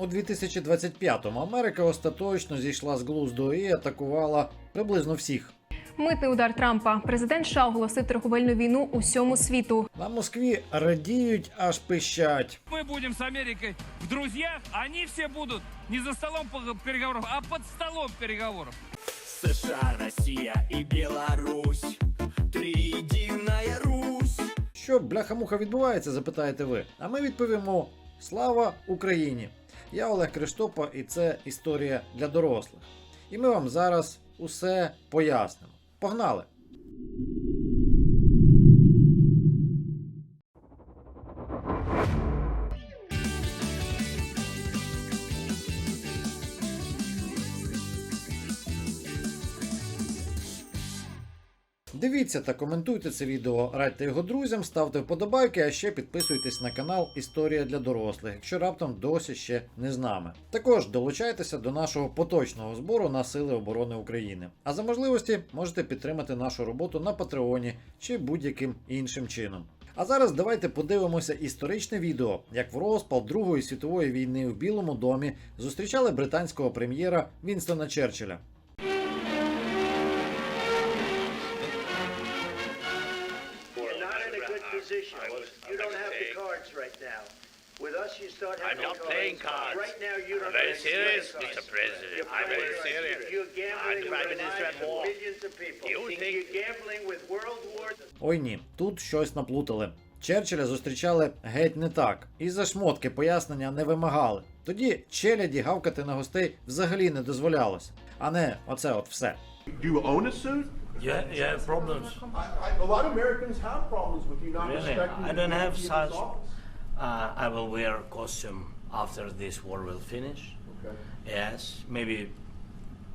У 2025-му Америка остаточно зійшла з глузду і атакувала приблизно всіх. Митний удар Трампа. Президент США оголосив торговельну війну усьому світу. На Москві радіють, аж пищать. Мы будем с Америкой в друзьях, а они все будут не за столом переговоров, а под столом переговоров. США, Россия и Беларусь. Триединая Русь. Що бляха-муха відбувається, запитаєте ви. А ми відповімо: Слава Україні! Я Олег Криштопа, і це історія для дорослих. І ми вам зараз усе пояснимо. Погнали! Дивіться та коментуйте це відео, радьте його друзям, ставте вподобайки, а ще підписуйтесь на канал Історія для дорослих, якщо раптом досі ще не з нами. Також долучайтеся до нашого поточного збору на Сили оборони України. А за можливості можете підтримати нашу роботу на Патреоні чи будь-яким іншим чином. А зараз давайте подивимося історичне відео, як в розпал Другої світової війни у Білому домі зустрічали британського прем'єра Вінстона Черчилля. Position. You don't have the cards right now. With us, you start having I'm having not cards. playing cards. Right now, you don't I'm very have serious, any Mr. cards. President. I'm very playing- serious. You're gambling I'm the with Prime the Minister lives at of war. millions of people. You Think think- You're gambling with World War Ой ні, тут щось наплутали. Черчилля зустрічали геть не так, і за шмотки пояснення не вимагали. Тоді челяді гавкати на гостей взагалі не дозволялося, а не оце от все. Do you own a suit? Yeah, yeah, problems. I, I, a lot of Americans have problems with you not Really? respecting I the don't have such. office. Uh, I will wear costume after this war will finish. Okay. Yes, maybe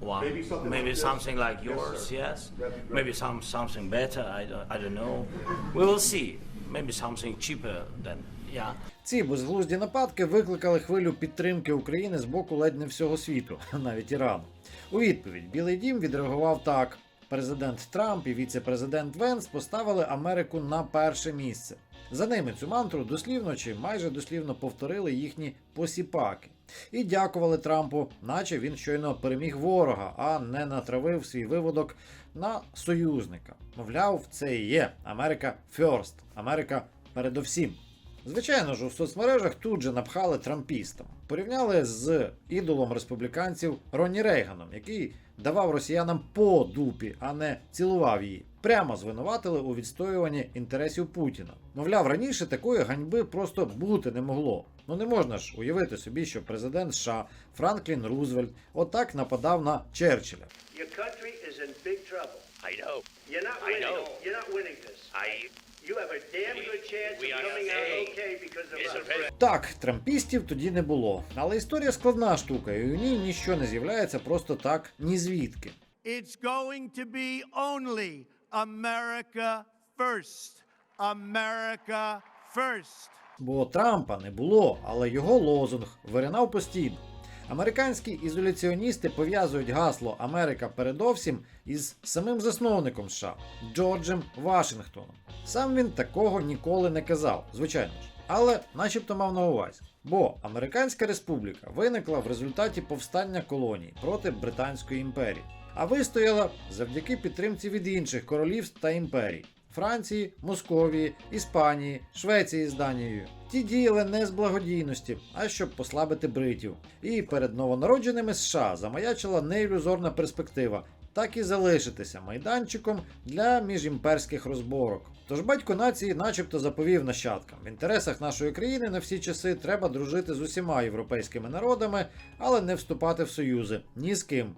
one. Maybe something maybe like this. something like Yes, yours. sir. yes. That'd be great. Maybe some something better. I don't, I don't know. We will see. Maybe something cheaper than yeah. Ці безглузді нападки викликали хвилю підтримки України з боку ледь не всього світу, навіть Ірану. У відповідь Білий Дім відреагував так: президент Трамп і віце-президент Венс поставили Америку на перше місце. За ними цю мантру дослівно чи майже дослівно повторили їхні посіпаки. І дякували Трампу, наче він щойно переміг ворога, а не натравив свій виводок на союзника. Мовляв, це і є Америка First, Америка передовсім. Звичайно ж, у соцмережах тут же напхали трампістам. Порівняли з ідолом республіканців Ронні Рейганом, який давав росіянам по дупі, а не цілував її. Прямо звинуватили у відстоюванні інтересів Путіна. Мовляв, раніше такої ганьби просто бути не могло. Ну не можна ж уявити собі, що президент США Франклін Рузвельт отак нападав на Черчилля. Your country is in big trouble. I know. You're not I winning. know. You're not winning this. I. You have a damn good chance We of are coming out okay. okay because of Mr. us. President. Так, трампістів тоді не було. Але історія складна штука, і у ній ніщо не з'являється просто так, ні звідки. It's going to be only America first. America first. Бо Трампа не було, але його лозунг виринав постійно. Американські ізоляціоністи пов'язують гасло Америка передовсім із самим засновником США Джорджем Вашингтоном. Сам він такого ніколи не казав, звичайно ж, але начебто мав на увазі. Бо Американська республіка виникла в результаті повстання колоній проти Британської імперії, а вистояла завдяки підтримці від інших королівств та імперій. Франції, Московії, Іспанії, Швеції з Данією. Ті діяли не з благодійності, а щоб послабити бритів. І перед новонародженими США замаячила неілюзорна перспектива так і залишитися майданчиком для міжімперських розборок. Тож батько нації начебто заповів нащадкам. В інтересах нашої країни на всі часи треба дружити з усіма європейськими народами, але не вступати в союзи ні з ким.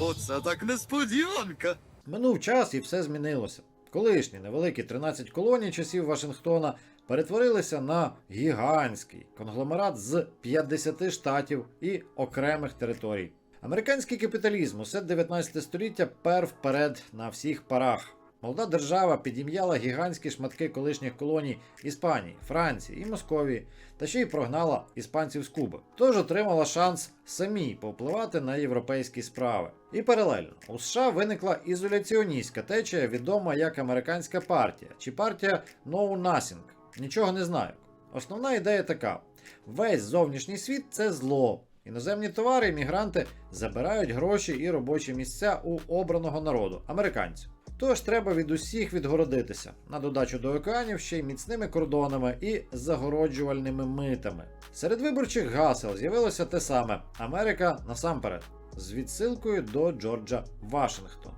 Оце так несподіванка. Минув час і все змінилося. Колишні невеликі 13 колоній часів Вашингтона перетворилися на гігантський конгломерат з 50 штатів і окремих територій. Американський капіталізм усе 19 століття пер вперед на всіх парах. Молода держава підім'яла гігантські шматки колишніх колоній Іспанії, Франції і Московії, та ще й прогнала іспанців з Куби. Тож отримала шанс самій повпливати на європейські справи. І паралельно у США виникла ізоляціоністська течія, відома як американська партія чи партія No Nothing. Нічого не знаю. Основна ідея така: Весь зовнішній світ це зло. Іноземні товари і мігранти забирають гроші і робочі місця у обраного народу американців. Тож треба від усіх відгородитися на додачу до океанів ще й міцними кордонами і загороджувальними митами. Серед виборчих гасел з'явилося те саме Америка насамперед з відсилкою до Джорджа Вашингтона.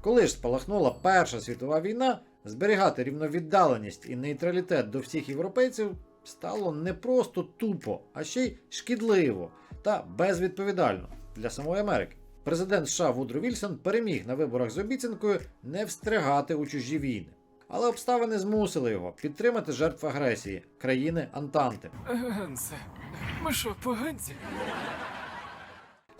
Коли ж спалахнула Перша світова війна, зберігати рівновіддаленість і нейтралітет до всіх європейців стало не просто тупо, а ще й шкідливо та безвідповідально для самої Америки. Президент США Вудро Вільсон переміг на виборах з обіцянкою не встрягати у чужі війни. Але обставини змусили його підтримати жертв агресії країни Антанти. Гансе, ми що, поганці?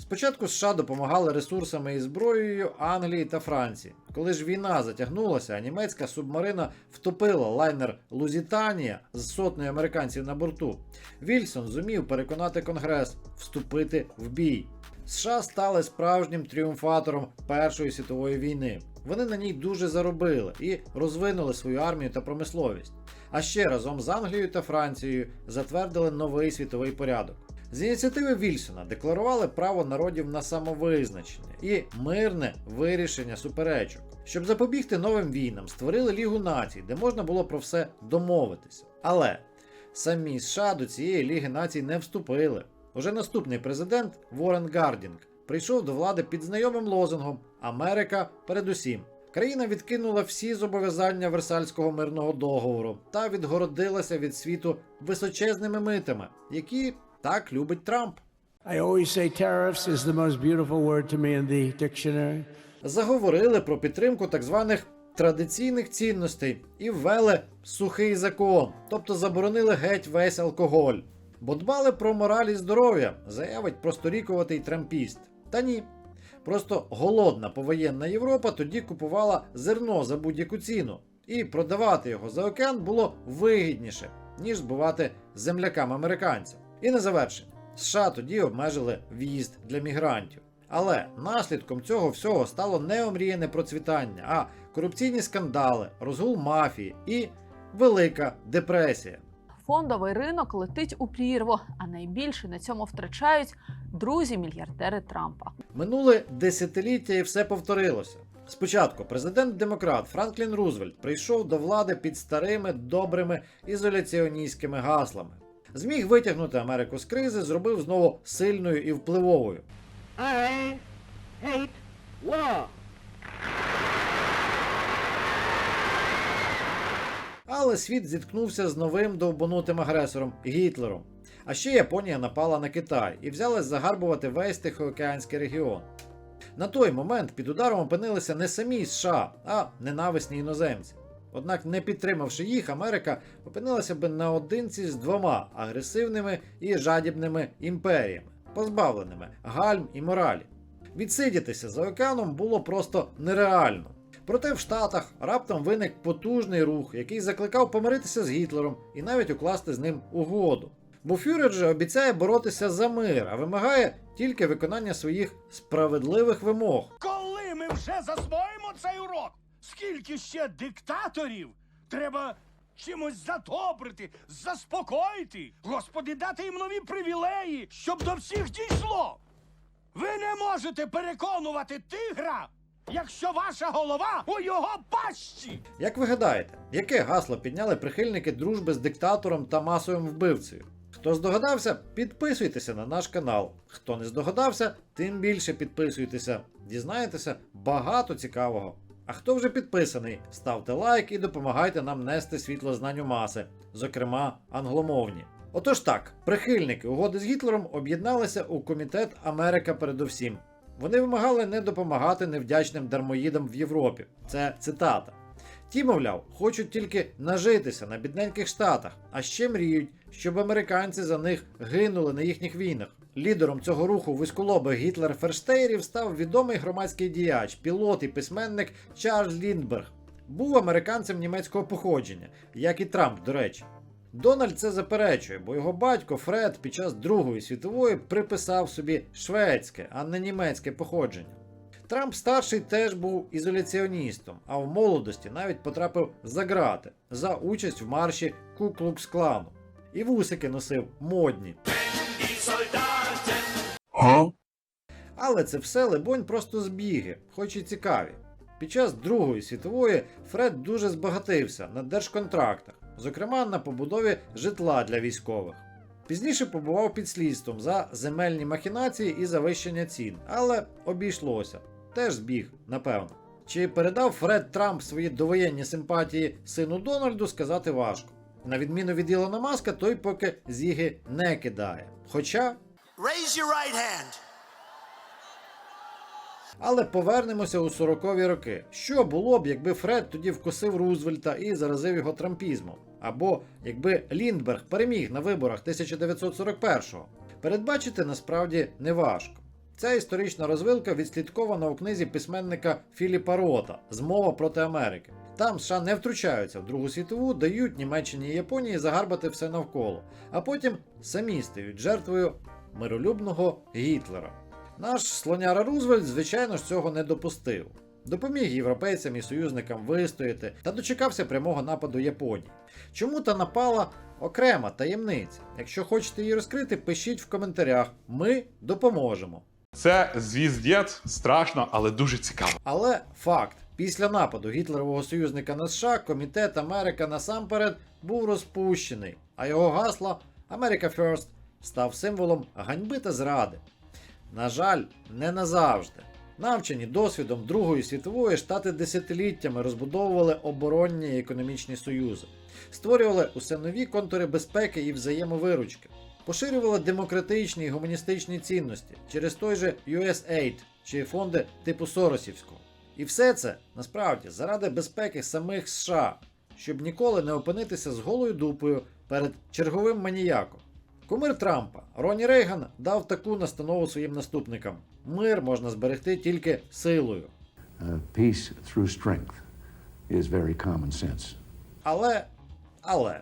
Спочатку США допомагали ресурсами і зброєю Англії та Франції. Коли ж війна затягнулася, а німецька субмарина втопила лайнер Лузітанія з сотнею американців на борту. Вільсон зумів переконати Конгрес вступити в бій. США стали справжнім тріумфатором Першої світової війни. Вони на ній дуже заробили і розвинули свою армію та промисловість. А ще разом з Англією та Францією затвердили новий світовий порядок. З ініціативи Вільсона декларували право народів на самовизначення і мирне вирішення суперечок. Щоб запобігти новим війнам, створили Лігу націй, де можна було про все домовитися. Але самі США до цієї Ліги націй не вступили. Уже наступний президент Ворен Гардінг прийшов до влади під знайомим лозунгом Америка передусім. Країна відкинула всі зобов'язання Версальського мирного договору та відгородилася від світу височезними митами, які так любить Трамп. I always say tariffs is the most beautiful word to me in the dictionary. Заговорили про підтримку так званих традиційних цінностей і ввели сухий закон, тобто заборонили геть весь алкоголь. Бо дбали про мораль і здоров'я, заявить просторікуватий трампіст. Та ні. Просто голодна повоєнна Європа тоді купувала зерно за будь-яку ціну, і продавати його за океан було вигідніше, ніж збувати землякам американцям. І на завершення, США тоді обмежили в'їзд для мігрантів. Але наслідком цього всього стало не омріяне процвітання, а корупційні скандали, розгул мафії і велика депресія. Фондовий ринок летить у прірву, а найбільше на цьому втрачають друзі-мільярдери Трампа. Минуле десятиліття і все повторилося. Спочатку президент-демократ Франклін Рузвельт прийшов до влади під старими добрими ізоляціоністськими гаслами. Зміг витягнути Америку з кризи, зробив знову сильною і впливовою. I hate war. Але світ зіткнувся з новим довбанутим агресором Гітлером. А ще Японія напала на Китай і взялась загарбувати весь Тихоокеанський регіон. На той момент під ударом опинилися не самі США, а ненависні іноземці. Однак, не підтримавши їх, Америка опинилася би наодинці з двома агресивними і жадібними імперіями, позбавленими гальм і моралі. Відсидітися за океаном було просто нереально. Проте в Штатах раптом виник потужний рух, який закликав помиритися з Гітлером і навіть укласти з ним угоду. Бо Фюрер же обіцяє боротися за мир, а вимагає тільки виконання своїх справедливих вимог. Коли ми вже засвоїмо цей урок? Скільки ще диктаторів? Треба чимось задобрити, заспокоїти. Господи, дати їм нові привілеї, щоб до всіх дійшло. Ви не можете переконувати тигра, якщо ваша голова у його пащі. Як ви гадаєте, яке гасло підняли прихильники дружби з диктатором та масовим вбивцею? Хто здогадався, підписуйтеся на наш канал. Хто не здогадався, тим більше підписуйтеся. Дізнаєтеся багато цікавого. А хто вже підписаний, ставте лайк і допомагайте нам нести світло знань у маси, зокрема англомовні. Отож так, прихильники угоди з Гітлером об'єдналися у комітет Америка передусім. Вони вимагали не допомагати невдячним дармоїдам в Європі. Це цитата. Ті, мовляв, хочуть тільки нажитися на бідненьких штатах, а ще мріють, щоб американці за них гинули на їхніх війнах. Лідером цього руху вузьколобих Гітлер Ферштейрів став відомий громадський діяч, пілот і письменник Чарльз Ліндберг. Був американцем німецького походження, як і Трамп, до речі. Дональд це заперечує, бо його батько Фред під час Другої світової приписав собі шведське, а не німецьке походження. Трамп старший теж був ізоляціоністом, а в молодості навіть потрапив за грати за участь в марші Ку-Клукс Клану. І вусики носив модні. Але це все, либонь, просто збіги, хоч і цікаві. Під час Другої світової Фред дуже збагатився на держконтрактах, зокрема на побудові житла для військових. Пізніше побував під слідством за земельні махінації і завищення цін, але обійшлося. Теж збіг, напевно. Чи передав Фред Трамп свої довоєнні симпатії сину Дональду, сказати важко. На відміну від Ілона Маска, той поки зіги не кидає. Хоча Raise your right hand. Але повернемося у 40-ві роки. Що було б, якби Фред тоді вкусив Рузвельта і заразив його трампізмом? Або якби Ліндберг переміг на виборах 1941-го? Передбачити насправді неважко. Ця історична розвилка відслідкована у книзі письменника Філіпа Рота Змова проти Америки. Там США не втручаються в Другу світову, дають Німеччині і Японії загарбати все навколо, а потім самі стають жертвою миролюбного Гітлера. Наш слоняра Рузвельт, звичайно ж, цього не допустив. Допоміг європейцям і союзникам вистояти та дочекався прямого нападу Японії. Чому та напала окрема таємниця? Якщо хочете її розкрити, пишіть в коментарях. Ми допоможемо. Це звіздець, страшно, але дуже цікаво. Але факт: після нападу гітлерового союзника на США комітет Америка насамперед був розпущений, а його гасло America First став символом ганьби та зради. На жаль, не назавжди. Навчені досвідом Другої світової штати десятиліттями розбудовували оборонні і економічні союзи, створювали усе нові контури безпеки і взаємовиручки, поширювали демократичні і гуманістичні цінності через той же USAID чи фонди типу Соросівського. І все це насправді заради безпеки самих США, щоб ніколи не опинитися з голою дупою перед черговим маніяком. Кумир Трампа Роні Рейган дав таку настанову своїм наступникам: мир можна зберегти тільки силою. Uh, peace through strength is very common sense. Але, але,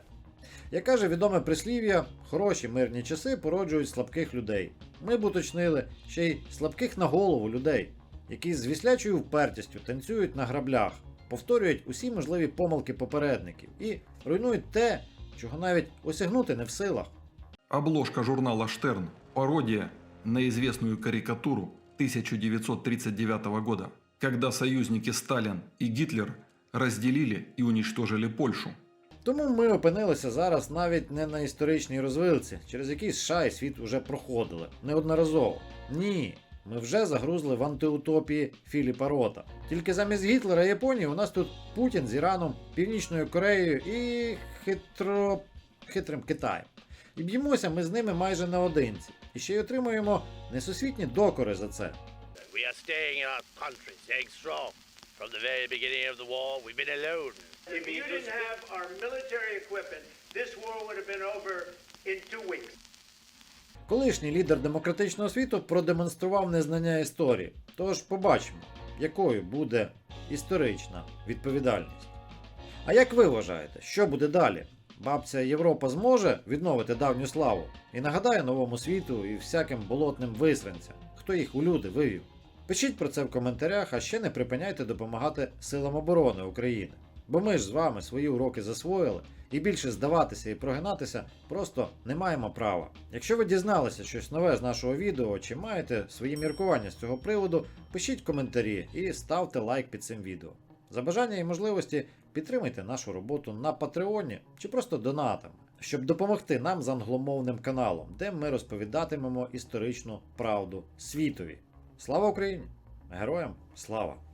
як каже відоме прислів'я, хороші мирні часи породжують слабких людей. Ми б уточнили ще й слабких на голову людей, які з віслячою впертістю танцюють на граблях, повторюють усі можливі помилки попередників і руйнують те, чого навіть осягнути не в силах. Обложка журнала «Штерн» – пародия на известную карикатуру 1939 года, когда союзники Сталин и Гитлер разделили и уничтожили Польшу. Тому ми опинилися зараз навіть не на історичній розвилці, через які США і світ уже проходили неодноразово. Ні, ми вже загрузли в антиутопії Філіпа Рота. Тільки замість Гітлера і Японії у нас тут Путін з Іраном, Північною Кореєю і хитро... хитрим Китаєм. І б'ємося ми з ними майже наодинці. І ще й отримуємо несусвітні докори за це. We are staying in our country, staying strong. From the very beginning of the war, we've been alone. If you didn't have our military equipment, this war would have been over in two weeks. Колишній лідер демократичного світу продемонстрував незнання історії. Тож побачимо, якою буде історична відповідальність. А як ви вважаєте, що буде далі? Бабця Європа зможе відновити давню славу і нагадає новому світу і всяким болотним висранцям, хто їх у люди вивів. Пишіть про це в коментарях, а ще не припиняйте допомагати силам оборони України. Бо ми ж з вами свої уроки засвоїли, і більше здаватися і прогинатися просто не маємо права. Якщо ви дізналися щось нове з нашого відео чи маєте свої міркування з цього приводу, пишіть коментарі і ставте лайк під цим відео. За бажання і можливості підтримайте нашу роботу на Патреоні чи просто донатами, щоб допомогти нам з англомовним каналом, де ми розповідатимемо історичну правду світові. Слава Україні! Героям слава!